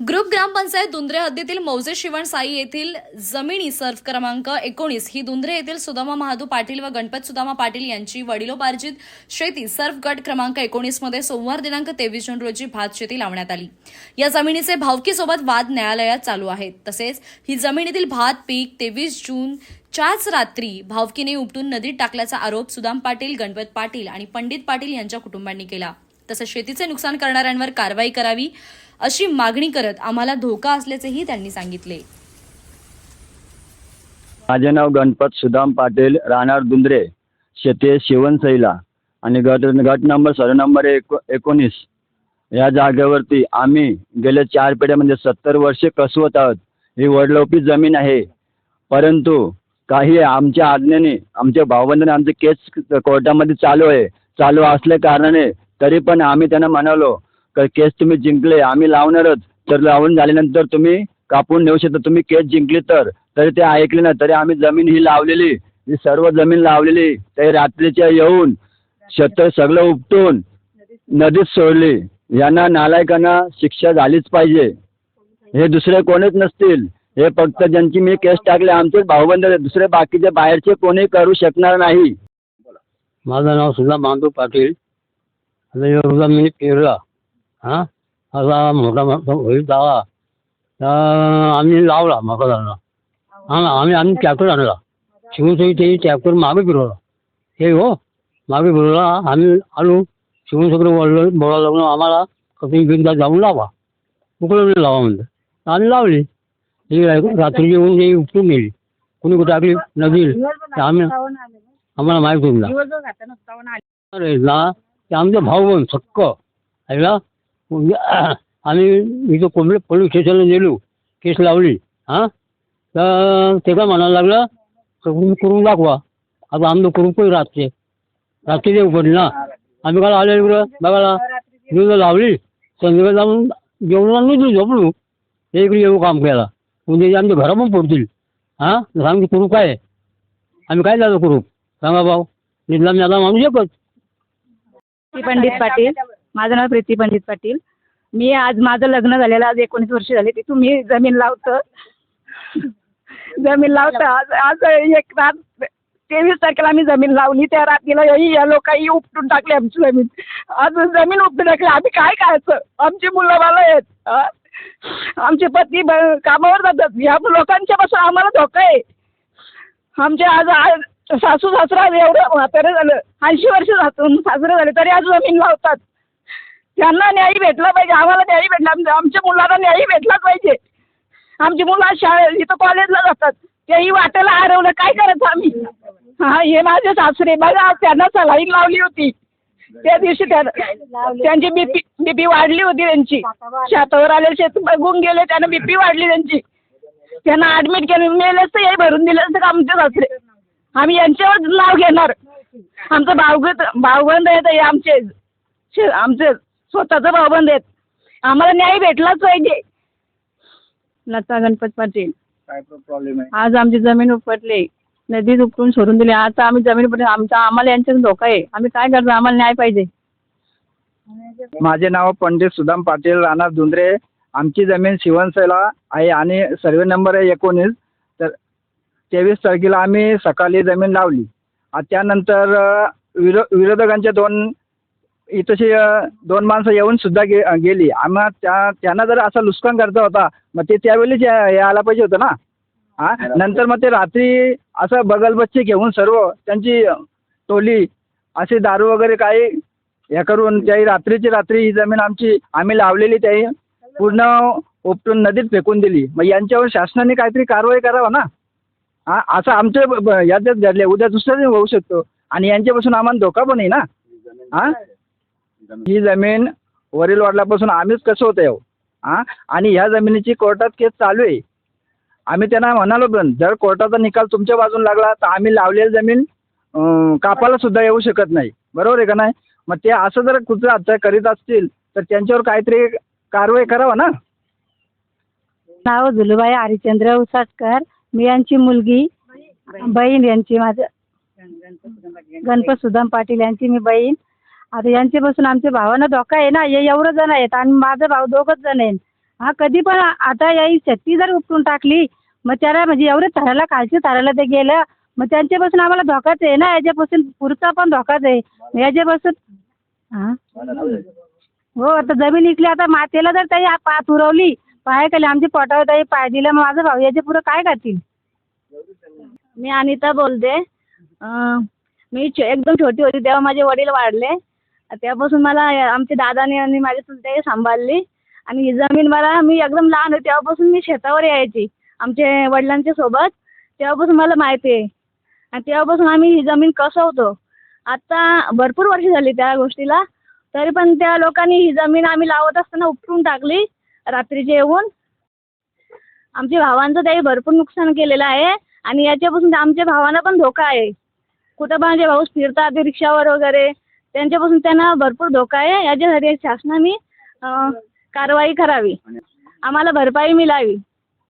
Group ग्रामपंचायत दुंद्रे हद्दीतील मौजे शिवण साई येथील जमिनी सर्व क्रमांक एकोणीस ही दुंद्रे येथील सुदामा महादू पाटील व गणपत सुदामा पाटील यांची वडिलोपार्जित शेती सर्व गट क्रमांक एकोणीसमध्ये सोमवार दिनांक तेवीस जून रोजी भात शेती लावण्यात आली. या जमिनीचे भावकीसोबत वाद न्यायालयात चालू आहेत. तसेच ही जमिनीतील भात पीक तेवीस जून च्याच रात्री भावकीने उपटून नदीत टाकल्याचा आरोप सुदाम पाटील गणपत पाटील आणि पंडित पाटील यांच्या कुटुंबांनी केला. तसंच शेतीचे नुकसान करणाऱ्यांवर कारवाई करावी अशी मागणी करत आम्हाला धोका असल्याचेही त्यांनी सांगितले. माझे नाव गणपत सुदाम पाटील राहणार दुंद्रे शेते शिवणसईला आणि गट गट नंबर सर्व नंबर एको एकोणीस. या जागेवरती आम्ही गेल्या चार पिढ्या म्हणजे सत्तर वर्षे कसवत आहोत. ही वडलोपी जमीन आहे. परंतु काही आमच्या आज्ञेने आमच्या भावबंधने आमचे केस कोर्टामध्ये चालू आहे. चालू असल्या कारणाने तरी पण आम्ही त्यांना म्हणालो का केस तुम्ही जिंकले आम्ही लावणारच. तर लावून झाल्यानंतर तुम्ही कापून नेऊ शकता. तुम्ही केस जिंकली तर. तरी ते ऐकले ना तरी आम्ही जमीन ही लावलेली. ही सर्व जमीन लावलेली. ते रात्रीच्या येऊन शेत सगळं उपटून नदीत सोडली. यांना नालायकांना शिक्षा झालीच पाहिजे. हे दुसरे कोणीच नसतील. हे फक्त ज्यांची मी केस टाकले आमचे भाऊबंद दुसरे बाकीचे बाहेरचे कोणी करू शकणार नाही. माझं नाव सुद्धा मांडू पाटील. आता एवढा मी पेरला हां असा मोठा मोठा होईल तर आम्ही लावला मका झाला हां आम्ही आम्ही ट्रॅक्टर आणला शिवून ते ट्रॅक्टर मागे फिरवला हे हो मागे फिरवला आम्ही आलो शिवून सगळं वळलं बोळा लागून आम्हाला कसं बिंदा जाऊन लावा उकळून लावा म्हणलं आम्ही लावली ही रात्री येऊन ते उपटून गेली कुणी कुठे टाकली नदी आम्ही आम्हाला माहीत होऊन अरे ना ते आमचे भाऊ बन सक्क आहे म्हणजे आम्ही इथं कोंबडे पोलीस स्टेशनला नेलो. केस लावली. हां? तर ते काय म्हणायला लागलं? तर तुम्ही करून दाखवा. आता आमचं करून काही रात्री रात्री देऊ पडली ना. आम्ही काय आले इकडं? बघायला. न्यूज लावली. संध्याकाळी जाऊन जेवणाला नुसतं झोपलो. ते इकडे येऊ काम केला म्हणजे आमच्या घरा पण पडतील हां? सांग करू काय? आम्ही काय झालं करू? सांगा भाऊ. निधला आता माणूस एकच. प्रीती पंडित पाटील. माझं नाव प्रीती पंडित पाटील. मी आज माझं लग्न झालेलं आज एकोणीस वर्ष झाले. तिथून मी जमीन लावतं जमीन लावतं आज आज एक रात तेवीस तारखेला आम्ही जमीन लावली. त्या रात्रीला याही या लोकांनी उपटून टाकली आमची जमीन. आज जमीन उपटून टाकली. आम्ही काय करायचं आमची मुलं बाळ आहेत? आमचे पती कामावर जातात. या लोकांच्या पासून आम्हाला धोका आहे. आमचे आज आज सासू सासरा एवढं म्हातारं झालं. ऐंशी वर्ष सासून सासरे झाले तरी आज जमीन लावतात. त्यांना न्याय भेटला पाहिजे आम्हाला न्याय भेटला आमच्या आमच्या मुलाला न्याय भेटलाच पाहिजे. आमची मुलं आज शाळे इथं कॉलेजला जातात. तेही वाटेला हरवलं काय करायचं आम्ही? हा हे माझे सासरे बघा त्यांना सलाईन लावली होती. त्या दिवशी त्या त्यांची बीपी बीपी वाढली होती त्यांची. शेतावर आले शेत बघून गेले त्यानं बीपी वाढली त्यांची. त्यांना ॲडमिट केलं मेले तर हे भरून दिलं असतं का आमचे सासरे? आम्ही यांच्यावर नाव घेणार. आमचं भावगत भावबंद आहेत हे आमचे. शे- आमचे स्वतःचं भावबंद आहेत. आम्हाला न्याय भेटलाच पाहिजे. लता गणपत पाटील. काय प्रॉब्लेम आहे. आज आमची जमीन उपटली. नदीत उपटून सोडून दिली. आता आम्ही जमीन उपटली. आमचा आम्हाला यांच्यात धोका आहे. आम्ही काय करतो? आम्हाला न्याय पाहिजे. माझे नाव पंडित सुदाम पाटील राहणार धुंद्रे. आमची जमीन शिवणसेला आहे आणि सर्वे नंबर आहे एकोणीस. तेवीस तारखेला आम्ही सकाळी जमीन लावली. त्यानंतर विरो विरोधकांचे दोन इथंशी दोन माणसं येऊन सुद्धा गे गेली. आम्हा त्या त्यांना जर असं नुकसान करता होता मग ते त्यावेळीच या- यायला पाहिजे होतं ना? हां? नंतर मग ते रात्री असं बगलबच्चे घेऊन सर्व त्यांची टोली असे दारू वगैरे काही हे करून त्याही रात्रीची रात्री ही जमीन आमची आम्ही लावलेली त्याही. पूर्ण उपटून नदीत फेकून दिली. मग यांच्यावर शासनाने काहीतरी कारवाई करावं ना? हां असं आमचे ब- याच्यात घडले. उद्या दुसरं होऊ शकतो. आणि यांच्यापासून आम्हाला धोका पण आहे ना? हां ही जमीन वरील वडिलापासून आम्हीच कसं होतं येऊ हां आणि ह्या जमिनीची कोर्टात केस चालू आहे. आम्ही त्यांना म्हणालो पण जर कोर्टाचा निकाल तुमच्या बाजून लागला तर आम्ही लावलेली जमीन अं, कापायला सुद्धा येऊ शकत नाही. बरोबर आहे का नाही? मग ते असं जर कुठं हत्या करीत असतील तर त्यांच्यावर काहीतरी कारवाई करावं ना? नाव झुलूबाई हरिचंद्र उसाटकर. मी यांची मुलगी बहीण. यांची माझं गणपत सुदाम पाटील यांची मी बहीण. आता यांच्यापासून आमच्या भावांना धोका आहे ना हे एवढं जण आहेत आणि माझा भाऊ दोघंच जण आहेत. हा कधी पण आता याही शक्ती जर उपटून टाकली मग त्याला म्हणजे एवढं थराला खालच्या थराला ते गेलं मग त्यांच्यापासून आम्हाला धोकाच आहे ना याच्यापासून पुढचा पण धोकाच आहे. याच्यापासून हां? हो आता जमीन विकली आता मातेला जर काही पाय पुरवली पाय खाली आमची पटवताई पाय दिला मग भाऊ याच्या पुढं काय करतील? मी अनिता बोलते. मी छो- एकदम छोटी होती तेव्हा माझे वडील वाढले. तेव्हापासून मला आमच्या दादाने आणि माझी चुलत्याने सांभाळली. आणि ही जमीन मला मी एकदम लहान होते तेव्हापासून मी शेतावर यायची आमच्या वडिलांच्या सोबत. तेव्हापासून मला माहिती आहे. आणि तेव्हापासून आम्ही ही जमीन कसवतो. आता भरपूर वर्ष झाली त्या गोष्टीला. तरी पण त्या लोकांनी ही जमीन आम्ही लावत असताना उपटून टाकली. रात्रीचे येऊन आमच्या भावांचं त्याही भरपूर नुकसान केलेलं आहे आणि याच्यापासून आमच्या भावांना पण धोका आहे. कुठं पण माझे भाऊ फिरतात रिक्षावर वगैरे त्यांच्यापासून त्यांना भरपूर धोका आहे. याच्यासाठी शासनाने कारवाई करावी. आम्हाला भरपाई मिळावी.